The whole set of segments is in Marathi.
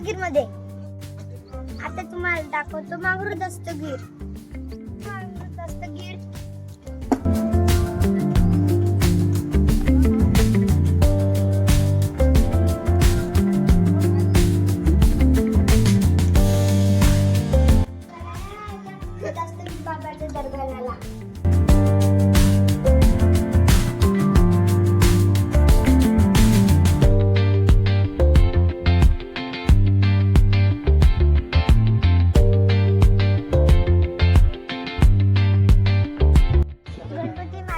दस्तगीरमध्ये आता तुम्हाला दाखवतो मांगरू दस्तगीर. मांगरू दस्तगीर.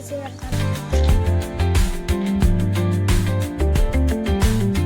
Herkese iyi bakın.